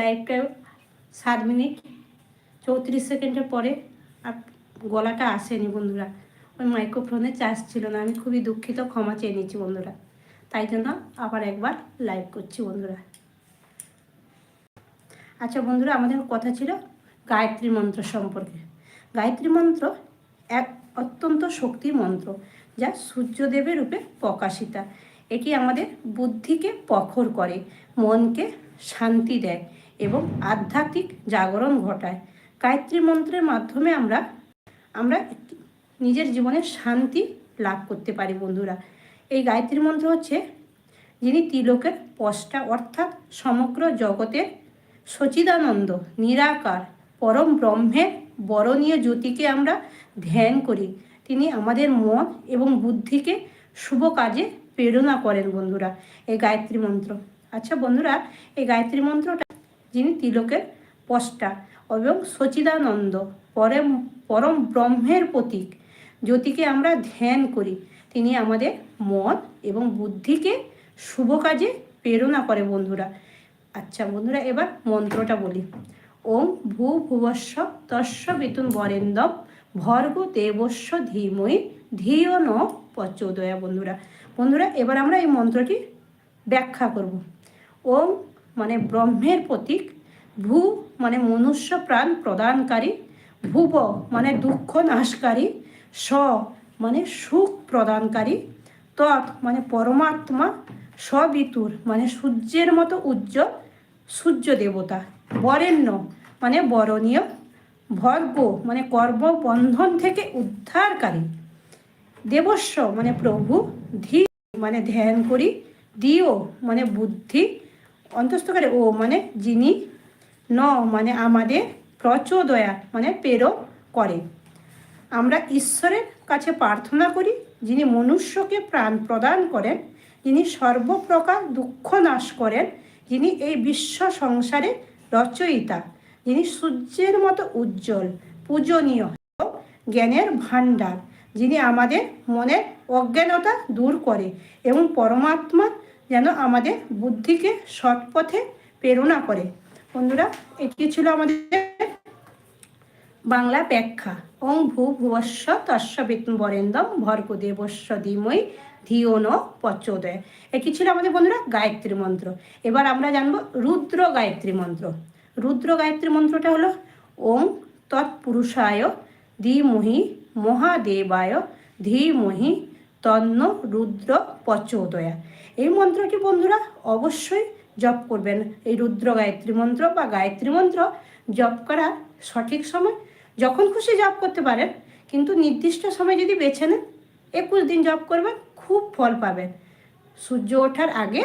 লাইভটা সাত মিনিট, চৌত্রিশ সেকেন্ডের পরে আর গলাটা আসেনি বন্ধুরা। ওই মাইক্রোফোনে চার্জ ছিল না, আমি খুবই দুঃখিত, ক্ষমা চেয়ে নিচ্ছি বন্ধুরা। তাই জন্য আবার একবার লাইভ করছি বন্ধুরা। আচ্ছা বন্ধুরা, আমাদের কথা ছিল গায়ত্রী মন্ত্র সম্পর্কে। গায়ত্রী মন্ত্র এক অত্যন্ত শক্তির মন্ত্র, যা সূর্যদেবের রূপে প্রকাশিতা। এটি আমাদের বুদ্ধিকে প্রখর করে, মনকে শান্তি দেয়। এবং আধ্যাত্মিক জাগরণ ঘটায়। গায়ত্রী মন্ত্রের মাধ্যমে আমরা আমরা নিজের জীবনে শান্তি লাভ করতে পারি বন্ধুরা। এই গায়ত্রী মন্ত্র হচ্ছে, যিনি তিলকের পষ্টা অর্থাৎ সমগ্র জগতের সচিদানন্দ, নিরাকার, পরম ব্রহ্মের বরণীয় জ্যোতিকে আমরা ধ্যান করি। তিনি আমাদের মন এবং বুদ্ধিকে শুভ কাজে প্রেরণা করেন বন্ধুরা, এই গায়ত্রী মন্ত্র। আচ্ছা বন্ধুরা, এই গায়ত্রী মন্ত্রটা যিনি তিলকের পষ্টা এবং সচিদানন্দ, পরম পরম ব্রহ্মের প্রতীক, জ্যোতিকে আমরা ধ্যান করি। তিনি আমাদের মন এবং বুদ্ধিকে শুভ কাজে প্রেরণা করে বন্ধুরা। আচ্ছা বন্ধুরা, এবার মন্ত্রটা বলি। ওম ভূ ভুবস্ব তস্য বিতুন বরেন্দম ভর্গ দেবস্ব ধীময়ী ধিও ন পচোদয়া বন্ধুরা। বন্ধুরা, এবার আমরা এই মন্ত্রটি ব্যাখ্যা করব। ওম ব্রহ্মের প্রতীক, ভূ মানে মনুষ্য প্রাণ প্রদানকারী, ভুব মানে দুঃখ নাশকারী, স মানে সুখ প্রদানকারী, তৎ মানে পরমাত্মা, সবিতুর মানে সূর্যের মতো উজ্জ্বল সূর্য দেবতা, বরেণ্য মানে বরণীয়, ভর্গ মানে কর্মবন্ধন থেকে উদ্ধারকারী, দেবস্ব মানে প্রভু, ধী মানে ধ্যান করি দিও মানে বুদ্ধি অন্তস্থকারে ও মানে যিনি ন মানে আমাদের প্রচোদয়া মানে প্রেরণ করে। আমরা ঈশ্বরের কাছে প্রার্থনা করি, যিনি মনুষ্যকে প্রাণ প্রদান করেন, যিনি সর্বপ্রকার দুঃখ নাশ করেন, যিনি এই বিশ্ব সংসারে রচয়িতা, যিনি সূর্যের মতো উজ্জ্বল, পূজনীয়, জ্ঞানের ভাণ্ডার, যিনি আমাদের মনের অজ্ঞানতা দূর করে এবং পরমাত্মা যেন আমাদের বুদ্ধিকে সৎপথে প্রেরণা করে। বন্ধুরা, এটি ছিল আমাদের বাংলা ব্যাখ্যা। ওং ভূ ভুবস্ব তস্য বরেন্দম ভর্গ দেবস্ব ধীময়ী ধিও পচোদয়। এটি ছিল আমাদের বন্ধুরা গায়ত্রী মন্ত্র। এবার আমরা জানব রুদ্র গায়ত্রী মন্ত্র। রুদ্র গায়ত্রী মন্ত্রটা হলো ওং তৎপুরুষায় ধীমহি মহাদেবায় ধীমহি তন্ন রুদ্র পচোদয়া এই মন্ত্রটি বন্ধুরা? অবশ্যই জপ করবেন। এই রুদ্র গায়ত্রী মন্ত্র বা গায়ত্রী মন্ত্র জপ করার সঠিক সময়। যখন খুশি জপ করতে পারেন, কিন্তু নির্দিষ্ট সময় যদি বেছে নেন, একুশ দিন জপ করবেন, খুব ফল পাবেন। সূর্য ওঠার আগে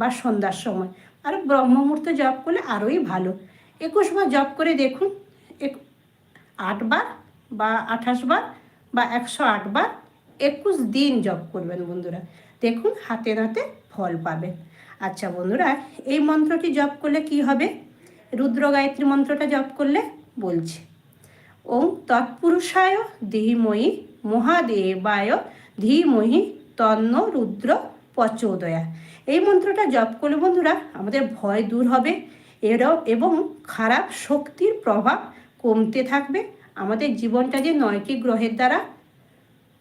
বা সন্ধ্যার সময়। আর ব্রহ্ম মুহূর্তে জপ করলে আরোই ভালো। একুশ বার জপ করে দেখুন, এক আটবার বা আঠাশ বার বা একশো আটবার একুশ দিন জপ করবেন বন্ধুরা। দেখুন, হাতে নাতে ফল পাবেন। আচ্ছা বন্ধুরা, এই মন্ত্রটি জপ করলে কি হবে? রুদ্র গায়ত্রী মন্ত্রটা জপ করলে বলছে, ওং তৎপুরুষায় ধীময়ী মহাদেবায় ধীময়ী তন্ন রুদ্র পচোদয়া। এই মন্ত্রটা জপ করলে বন্ধুরা, আমাদের ভয় দূর হবে। এরাও এবং খারাপ শক্তির প্রভাব কমতে থাকবে। আমাদের জীবনটা যে নয়টি গ্রহের দ্বারা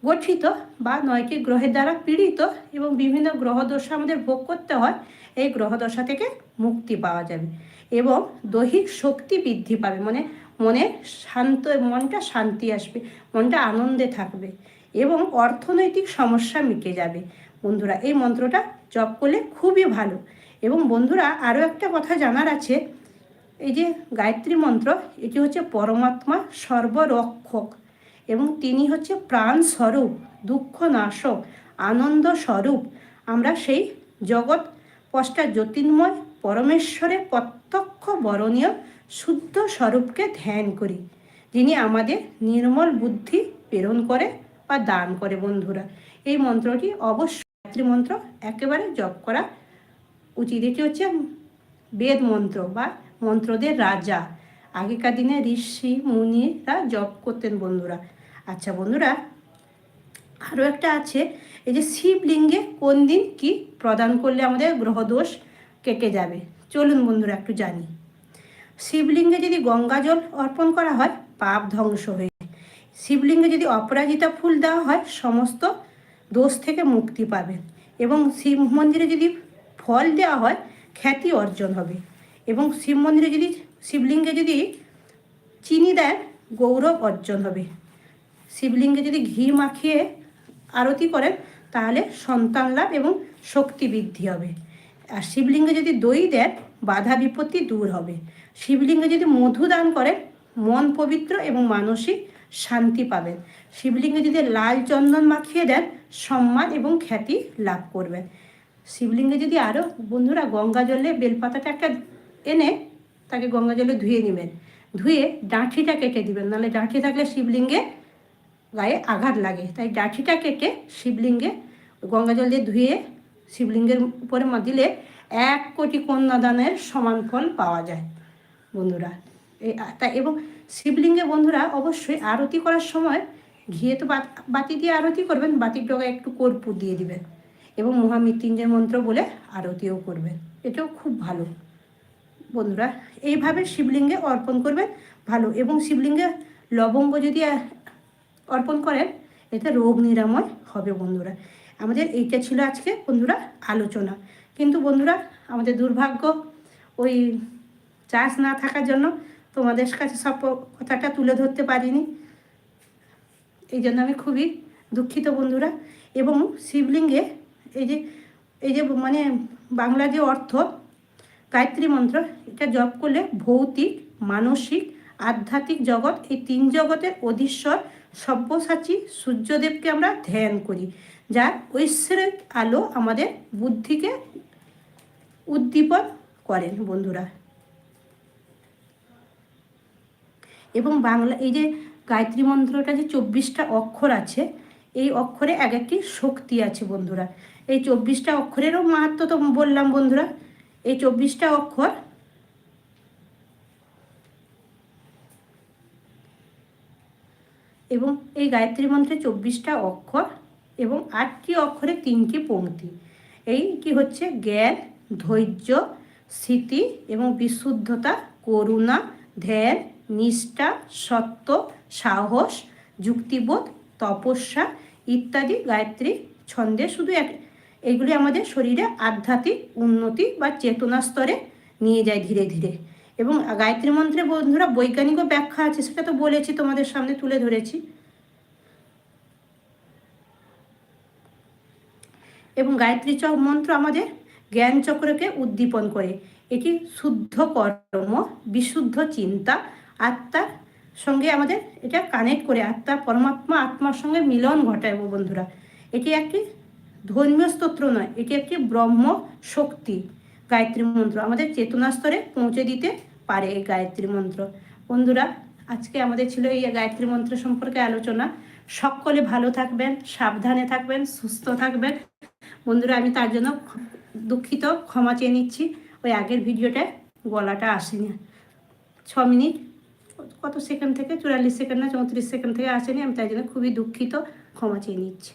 গঠিত বা নয়টি গ্রহের দ্বারা পীড়িত এবং বিভিন্ন গ্রহদশা আমাদের ভোগ করতে হয়, এই গ্রহদশা থেকে মুক্তি পাওয়া যাবে এবং দৈহিক শক্তি বৃদ্ধি পাবে। মানে মনে শান্ত মনটা শান্তি আসবে, মনটা আনন্দে থাকবে এবং অর্থনৈতিক সমস্যা মিটে যাবে। বন্ধুরা, এই মন্ত্রটা জপ করলে খুবই ভালো। এবং বন্ধুরা, আরও একটা কথা জানার আছে, এই যে গায়ত্রী মন্ত্র, এটি হচ্ছে পরমাত্মা সর্বরক্ষক। এবং তিনি হচ্ছে প্রাণ স্বরূপ দুঃখ নাশক আনন্দ স্বরূপ আমরা সেই জগৎ পষ্টা জ্যোতির্ময় পরমেশ্বরের প্রত্যক্ষ বরণীয় শুদ্ধ স্বরূপকে ধ্যান করি, যিনি আমাদের নির্মল বুদ্ধি প্রেরণ করে বা দান করে বন্ধুরা। এই মন্ত্রটি অবশ্যই মন্ত্র একেবারে জপ করা উচিত। এটি হচ্ছে বেদ মন্ত্র বা মন্ত্রদের রাজা। আগেকার দিনে ঋষি, মুনিরা জপ করতেন বন্ধুরা। আচ্ছা বন্ধুরা আরও একটা আছে, এই যে শিবলিঙ্গে কোন দিন কি প্রদান করলে আমাদের গ্রহদোষ কেটে যাবে? চলুন বন্ধুরা, একটু জানি। শিবলিঙ্গে যদি গঙ্গা জল অর্পণ করা হয়, পাপ ধ্বংস হয়ে শিবলিঙ্গে যদি অপরাজিতা ফুল দেওয়া হয়, সমস্ত দোষ থেকে মুক্তি পাবেন। এবং শিব মন্দিরে যদি ফল দেওয়া হয়, খ্যাতি অর্জন হবে। এবং শিব মন্দিরে যদি, শিবলিঙ্গে যদি চিনি দেন গৌরব অর্জন হবে। শিবলিঙ্গে যদি ঘি মাখিয়ে আরতি করেন, তাহলে সন্তান লাভ এবং শক্তি বৃদ্ধি হবে। আর শিবলিঙ্গে যদি দই দেন, বাধা বিপত্তি দূর হবে। শিবলিঙ্গে যদি মধু দান করেন, মন পবিত্র এবং মানসিক শান্তি পাবেন। শিবলিঙ্গে যদি লাল চন্দন মাখিয়ে দেন, সম্মান এবং খ্যাতি লাভ করবেন। শিবলিঙ্গে যদি আরও বন্ধুরা, গঙ্গা জলে বেলপাতাটা একটা এনে তাকে গঙ্গা জলে ধুয়ে নেবেন। ধুয়ে ডাঁঠিটা কেটে দিবেন, নাহলে ডাঁঠি থাকলে শিবলিঙ্গে গায়ে আঘাত লাগে। তাই ডাঁঠিটা কেটে শিবলিঙ্গে গঙ্গা জল দিয়ে ধুয়ে শিবলিঙ্গের উপরে দিলে এক কোটি কন্যাদানের সমান ফল পাওয়া যায়। বন্ধুরা তাই এবং শিবলিঙ্গে বন্ধুরা অবশ্যই আরতি করার সময় ঘিয়ে তো বাতি দিয়ে আরতি করবেন, বাতির ডগায় একটু কর্পূর দিয়ে দিবেন এবং মহামৃত্যুঞ্জয় মন্ত্র বলে আরতিও করবেন। এটাও খুব ভালো। বন্ধুরা, এইভাবে শিবলিঙ্গে অর্পণ করবেন, ভালো। এবং শিবলিঙ্গে লবঙ্গ যদি অর্পণ করেন, এতে রোগ নিরাময় হবে বন্ধুরা। আমাদের এইটা ছিল আজকে, বন্ধুরা, আলোচনা। কিন্তু বন্ধুরা, আমাদের দুর্ভাগ্য, ওই চাষ না থাকার জন্য তোমাদের কাছে সব কথাটা তুলে ধরতে পারিনি। এই জন্য আমি খুবই দুঃখিত বন্ধুরা। এবং শিবলিঙ্গে এই যে এই যে মানে বাংলা যে অর্থ গায়ত্রী মন্ত্র, এটা জপ করলে ভৌতিক, মানসিক, আধ্যাত্মিক জগৎ, এই তিন জগতের অধীশ্বর, সব্যসাচী সূর্যদেবকে আমরা ধ্যান করি যার ঐশ্বরিক আলো আমাদের বুদ্ধিকে উদ্দীপন করেন বন্ধুরা। এবং বাংলা, এই যে গায়ত্রী মন্ত্রটা যে চব্বিশটা অক্ষর আছে, এই অক্ষরে এক একটি শক্তি আছে বন্ধুরা। এই চব্বিশটা অক্ষরেরও মাহাত্ম তো বললাম বন্ধুরা। এই চব্বিশটা অক্ষর এবং এই গায়ত্রী মন্ত্রে চব্বিশটা অক্ষর এবং আটটি অক্ষরে তিনটি পংক্তি এই কি হচ্ছে? জ্ঞান, ধৈর্য, স্মৃতি এবং বিশুদ্ধতা, করুণা, ধ্যান, নিষ্ঠা, সত্য, সাহস, যুক্তিবোধ, তপস্যা ইত্যাদি গায়ত্রী ছন্দে শুধু এক এগুলি আমাদের শরীরে আধ্যাত্মিক উন্নতি বা চেতনা স্তরে নিয়ে যায় ধীরে ধীরে। এবং গায়ত্রী মন্ত্রে বন্ধুরা বৈজ্ঞানিকও ব্যাখ্যা আছে, সেটা তো বলেছি, তোমাদের সামনে তুলে ধরেছি। এবং গায়ত্রী চ মন্ত্র আমাদের জ্ঞান চক্রকে উদ্দীপন করে। এটি শুদ্ধ কর্ম, বিশুদ্ধ চিন্তা, আত্মার সঙ্গে আমাদের এটা কানেক্ট করে, আত্মা, পরমাত্মা, আত্মার সঙ্গে মিলন ঘটায় বন্ধুরা। এটি একটি ধর্মীয় স্তোত্র নয়, এটি একটি ব্রহ্ম শক্তি। গায়ত্রী মন্ত্র আমাদের চেতনা স্তরে পৌঁছে দিতে পারে এই গায়ত্রী মন্ত্র। বন্ধুরা, আজকে আমাদের ছিল এই গায়ত্রী মন্ত্র সম্পর্কে আলোচনা। সকলে ভালো থাকবেন, সাবধানে থাকবেন, সুস্থ থাকবেন। বন্ধুরা, আমি তার জন্য দুঃখিত, ক্ষমা চেয়ে নিচ্ছি। ওই আগের ভিডিওটায় গলাটা আসেনি। ছ মিনিট, কত সেকেন্ড থেকে? চুরাল্লিশ সেকেন্ড না, চৌত্রিশ সেকেন্ড থেকে আসেনি। আমি তাই জন্য খুবই দুঃখিত, ক্ষমা চেয়ে নিচ্ছি।